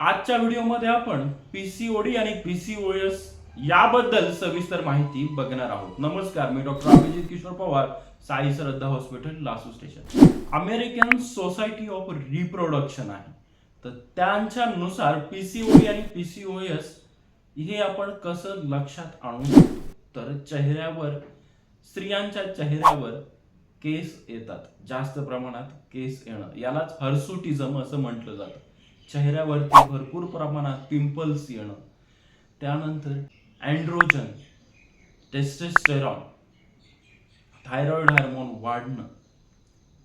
आजच्या व्हिडिओमध्ये आपण पीसीओडी आणि पीसीओएस याबद्दल सविस्तर माहिती बघणार आहोत. नमस्कार मी doctor Abhijit Kishor Pawar Sai Shraddha hospital Lasu station. American society of reproduction आहे. तर त्यांच्यानुसार पीसीओडी आणि पीसीओएस हे आपण कसं लक्षात आणू? शकतो तर चेहऱ्यावर स्त्रियांच्या चेहऱ्यावर केस येतात. जास्त प्रमाणात केस येणं. यालाच हर्सुटिझम असं म्हटलं जातं. चेहऱ्यावरती भरपूर प्रमाणात पिंपल्स येणं. त्यानंतर अँड्रोजन टेस्टेस्टेरॉन थायरॉइड हार्मोन वाढणं.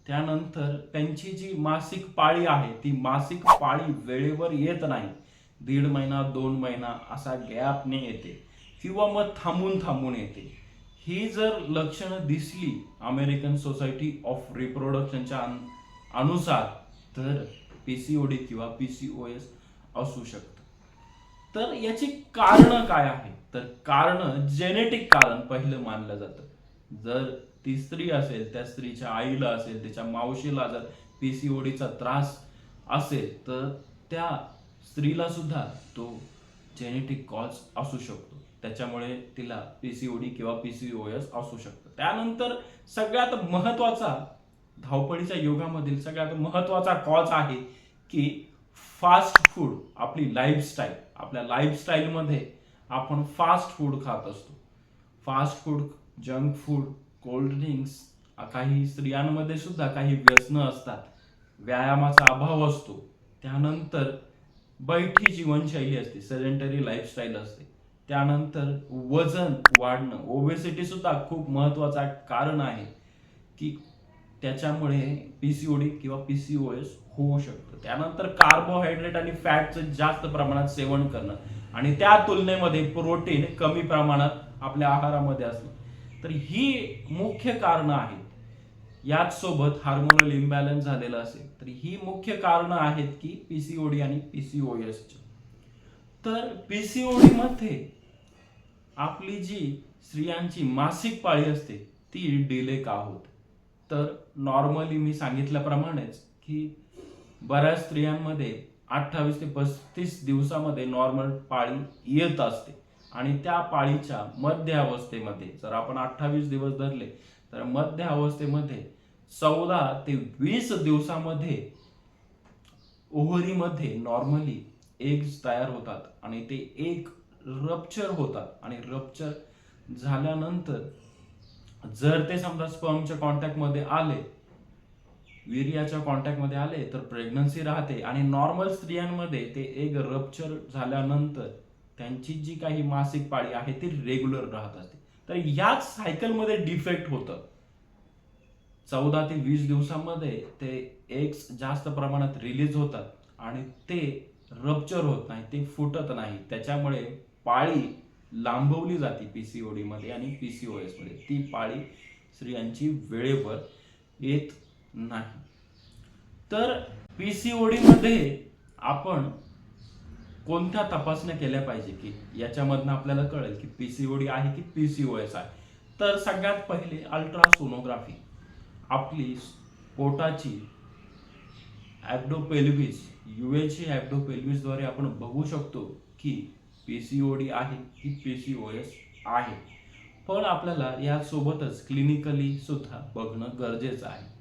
त्यानंतर त्यांची जी मासिक पाळी आहे ती मासिक पाळी वेळेवर येत नाही. दीड महिना दोन महिना असा गॅपने येते किंवा मग थांबून थांबून येते. ही जर लक्षणं दिसली अमेरिकन सोसायटी ऑफ रिप्रोडक्शनच्या अनुसार तर पीसीओडी किंवा पीसीओएस असू शकतं. तर याची कारण काय आहे तर कारण जेनेटिक कारण पहिलं मानलं जातं. जर ती स्त्री असेल त्या स्त्रीच्या आईला असेल त्याच्या मावशीला जर पीसीओडीचा त्रास असेल तर त्या स्त्रीला सुद्धा तो जेनेटिक कॉज असू शकतो. त्याच्यामुळे तिला पीसीओडी किंवा पीसीओएस असू शकतं. त्यानंतर सगळ्यात महत्त्वाचा धावपळीच्या युगामधील सगळ्यात महत्त्वाचा कॉज आहे की फास्ट फूड आपली लाईफस्टाईल आपल्या लाईफस्टाईलमध्ये आपण फास्ट फूड खात असतो. Fast food junk food cold drinks काही स्त्रियांमध्ये सुद्धा काही व्यसनं असतात. व्यायामाचा अभाव असतो. त्यानंतर बैठी जीवनशैली असते सेडेंटरी लाईफस्टाईल असते. त्यानंतर वजन वाढणं ओबेसिटी सुद्धा खूप महत्त्वाचा कारण आहे की त्याच्यामुळे पीसीओडी किंवा पीसीओएस होऊ शकतं. त्यानंतर कार्बोहायड्रेट आणि फॅटचं जास्त प्रमाणात सेवन करणं. आणि त्या तुलनेमध्ये प्रोटीन कमी प्रमाणात आपल्या आहारामध्ये असणं. तर ही मुख्य कारणं आहेत. याच सोबत हार्मोनल इम्बॅलन्स झालेलं असेल तर ही मुख्य कारणं आहेत की पीसीओडी आणि पीसीओएसची तर पीसीओडी मध्ये आपली जी स्त्रियांची मासिक पाळी असते ती डिले का होते? तर नॉर्मली मी सांगितल्याप्रमाणेच की बऱ्याच स्त्रियांमध्ये अठ्ठावीस ते पस्तीस दिवसामध्ये नॉर्मल पाळी येत असते. आणि त्या पाळीच्या मध्य अवस्थेमध्ये जर आपण अठ्ठावीस दिवस धरले तर मध्य अवस्थेमध्ये चौदा ते वीस दिवसामध्ये ओहरीमध्ये नॉर्मली एग्स तयार होतात आणि ते एक रप्चर होतात. आणि रप्चर झाल्यानंतर जर ते समजा स्पर्मच्या कॉन्टॅक्टमध्ये आले वीर्याच्या कॉन्टॅक्टमध्ये आले तर प्रेग्नन्सी राहते. आणि नॉर्मल स्त्रियांमध्ये ते एक रप्चर झाल्यानंतर त्यांची जी काही मासिक पाळी आहे ती रेग्युलर राहत असते. तर याच सायकलमध्ये डिफेक्ट होतं. चौदा ते वीस दिवसामध्ये ते एक्स जास्त प्रमाणात रिलीज होतात आणि ते रप्चर होत नाही ते फुटत नाही. त्याच्यामुळे पाळी लांबवली जाते पीसीओडी मध्ये आणि पीसीओएसमध्ये ती पाळी स्त्रियांची वेळेवर येत नाही. तर पीसीओडी मध्ये आपण कोणत्या तपासण्या केल्या पाहिजे की याच्यामधनं आपल्याला कळेल की पीसीओडी आहे की पीसीओएस आहे? तर सगळ्यात पहिले अल्ट्रासोनोग्राफी. आपली पोटाची ॲब्डोपेल्विस युएची ॲबडोपेल्विसद्वारे आपण बघू शकतो की पीसीओडी आहे ती पीसीओएस आहे. पण आपल्याला यासोबतच क्लिनिकली सुद्धा बघणं गरजेचं आहे.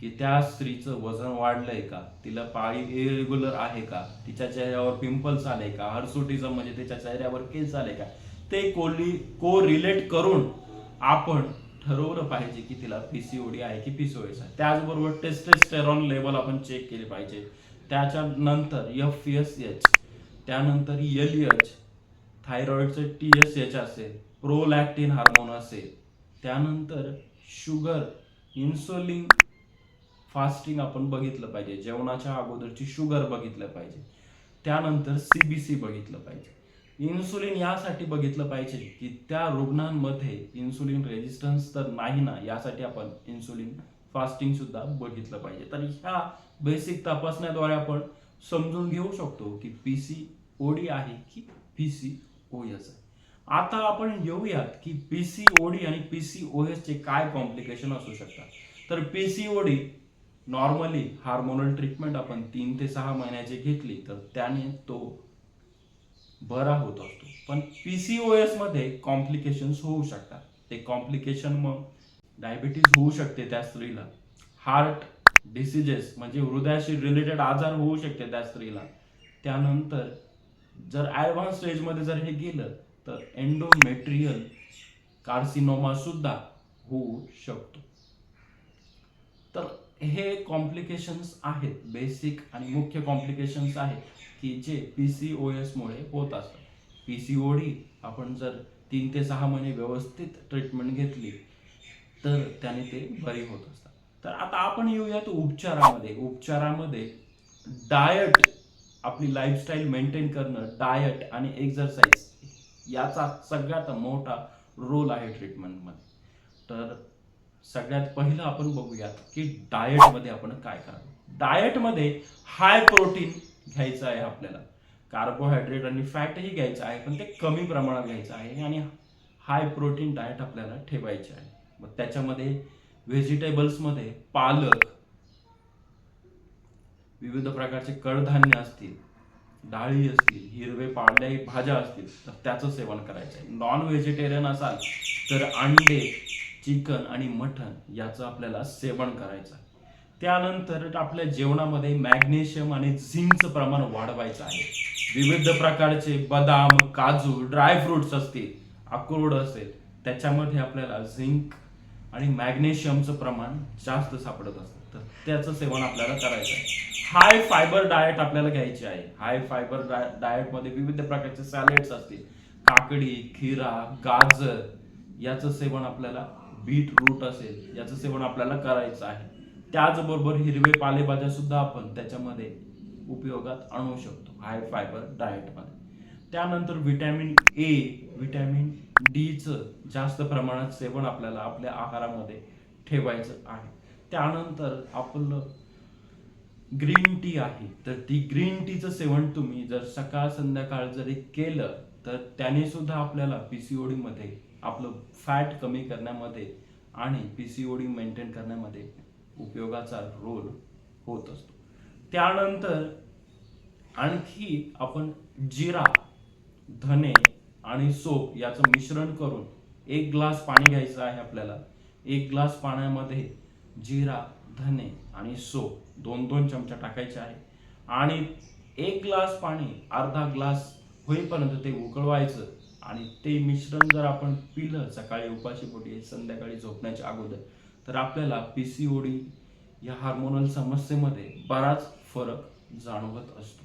की त्या स्त्रीचं वजन वाढलंय का? तिला पाळी इरेग्युलर आहे का? तिच्या चेहऱ्यावर पिंपल्स आले का? हर्सुटिझम म्हणजे तिच्या चेहऱ्यावर केस आले का? ते कोली को रिलेट करून आपण ठरवलं पाहिजे की तिला पीसीओडी आहे की पीसीओएस आहे. त्याचबरोबर टेस्टेस्टेरॉन लेवल आपण चेक केले पाहिजे. त्याच्यानंतर एफ एस एच त्यानंतर एल एच थायरॉईडचं टी एस एच असेल प्रोलॅक्टिन हार्मोन असेल त्यानंतर शुगर इन्सुलिन फास्टिंग आपण बघितलं पाहिजे. जेवणाच्या अगोदरची शुगर बघितलं पाहिजे. त्यानंतर सी बी सी बघितलं पाहिजे. इन्सुलिन यासाठी बघितलं पाहिजे की त्या रुग्णांमध्ये इन्सुलिन रेजिस्टन्स तर नाही ना यासाठी आपण इन्सुलिन फास्टिंग सुद्धा बघितलं पाहिजे. तर ह्या बेसिक तपासण्याद्वारे आपण समजून घेऊ शकतो की पीसी ओडी आहे की पीसी ओएस आहे आता आपण येऊयात की पीसीओडी आणि पीसीओएस चे काय कॉम्प्लिकेशन असू शकतात. तर पीसीओडी नॉर्मली हार्मोनल ट्रीटमेंट आपण तीन ते सहा महिन्याची घेतली तर त्याने तो बरा होत असतो. पण पीसीओएसमध्ये कॉम्प्लिकेशन्स होऊ शकतात. ते कॉम्प्लिकेशन मग डायबिटीज होऊ शकते त्या स्त्रीला. हार्ट डिसिजेस म्हणजे हृदयाशी रिलेटेड आजार होऊ शकते त्या स्त्रीला. त्यानंतर जर ॲडव्हान्स स्टेजमध्ये जर हे गेलं तर एन्डोमेट्रियल कार्सिनोमा सुद्धा होऊ शकतो. तर हे कॉम्प्लिकेशन्स आहेत बेसिक आणि मुख्य कॉम्प्लिकेशन्स आहेत की जे पी सी ओ एसमुळे होत असतात. पी सी ओ डी आपण जर तीन ते सहा महिने व्यवस्थित ट्रीटमेंट घेतली तर त्याने ते बरे होत असतात. तर आता आपण येऊयात उपचारामध्ये. उपचारामध्ये डायट आपली लाईफस्टाईल मेंटेन करणं डायट आणि एक्झरसाईज याचा सगळ्यात मोठा रोल आहे ट्रीटमेंटमध्ये तर सगळ्यात पहिलं आपण बघूयात की डाएटमध्ये आपण काय करावं डाएटमध्ये हाय प्रोटीन घ्यायचं आहे आपल्याला. कार्बोहायड्रेट आणि फॅटही घ्यायचं आहे पण ते कमी प्रमाणात घ्यायचं आहे आणि हाय प्रोटीन डाएट आपल्याला ठेवायचे आहे. मग त्याच्यामध्ये व्हेजिटेबल्समध्ये पालक विविध प्रकारचे कडधान्य असतील डाळी असतील हिरवे पांढऱ्या भाज्या असतील तर त्याचं सेवन करायचं आहे. नॉन व्हेजिटेरियन असाल तर अंडे चिकन आणि मटण याचं आपल्याला सेवन करायचं आहे. त्यानंतर आपल्या जेवणामध्ये मॅग्नेशियम आणि झिंकचं प्रमाण वाढवायचं आहे. विविध प्रकारचे बदाम काजू ड्रायफ्रुट्स असतील अक्रोड असेल त्याच्यामध्ये आपल्याला झिंक आणि मॅग्नेशियमचं प्रमाण जास्त सापडत असतं. तर त्याचं सेवन आपल्याला करायचं आहे. हाय फायबर डाएट आपल्याला घ्यायची आहे. हाय फायबर डाएटमध्ये विविध प्रकारचे सॅलेड्स असतील. काकडी खिरा गाजर याचं सेवन आपल्याला बीट रूट असेल. याचं सेवन आपल्याला करायचं आहे. त्याचबरोबर हिरवे पालेभाज्या सुद्धा आपण त्याच्यामध्ये उपयोगात आणू शकतो. हाय फायबर डाएटमध्ये त्यानंतर व्हिटॅमिन ए व्हिटॅमिन डीचं जास्त प्रमाणात सेवन आपल्याला आपल्या आहारामध्ये ठेवायचं आहे. त्यानंतर आपलं ग्रीन टी आहे तर ती ग्रीन टीचं सेवन तुम्ही जर सकाळ संध्याकाळ जरी केलं तर त्याने सुद्धा आपल्याला पीसीओडी मध्ये आपलं फॅट कमी करण्यामध्ये आणि पीसीओडी मेंटेन करण्यामध्ये उपयोगाचा रोल होत असतो. त्यानंतर आणखी आपण जिरा धने आणि सोप याचं मिश्रण करून एक ग्लास पाणी घ्यायचं आहे आपल्याला. एक ग्लास पाण्यामध्ये जिरा धने आणि सोप दोन दोन चमचा टाकायचे आहे. आणि एक ग्लास पाणी अर्धा ग्लास होईपर्यंत ते उकळवायचं आणि ते मिश्रण जर आपण पिलं सकाळी उपाशी पोटी संध्याकाळी झोपण्याच्या अगोदर तर आपल्याला पीसीओडी या हार्मोनल समस्येमध्ये बराच फरक जाणवत असतो.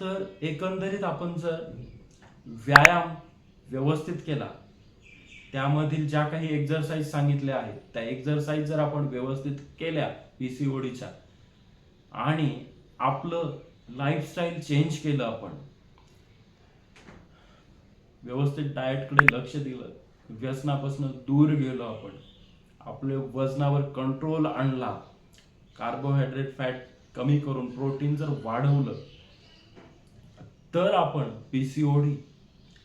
तर एकंदरीत आपण जर व्यायाम व्यवस्थित केला त्यामधील ज्या काही एक्झरसाइज सांगितल्या आहेत त्या एक्झरसाईज जर आपण व्यवस्थित केल्या पीसीओडीच्या आणि आपलं लाईफस्टाईल चेंज केलं आपण व्यवस्थित डाएटकडे लक्ष दिलं व्यसनापासून दूर गेलो आपण आपल्या वजनावर कंट्रोल आणला कार्बोहायड्रेट फॅट कमी करून प्रोटीन जर वाढवलं तर आपण पीसीओडी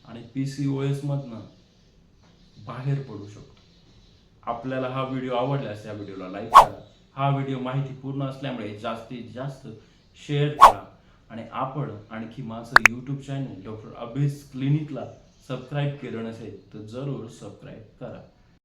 आणि पीसीओएस एसमधनं बाहेर पडू शकतो. आपल्याला हा व्हिडिओ आवडल्यास या व्हिडिओला लाईक करा. हा व्हिडिओ माहितीपूर्ण असल्यामुळे जास्तीत जास्त शेअर करा. आणि आपण आणखी माझं यूट्यूब चॅनल डॉक्टर अभिस क्लिनिकला सबस्क्राईब केलं नसेल तर जरूर सबस्क्राईब करा.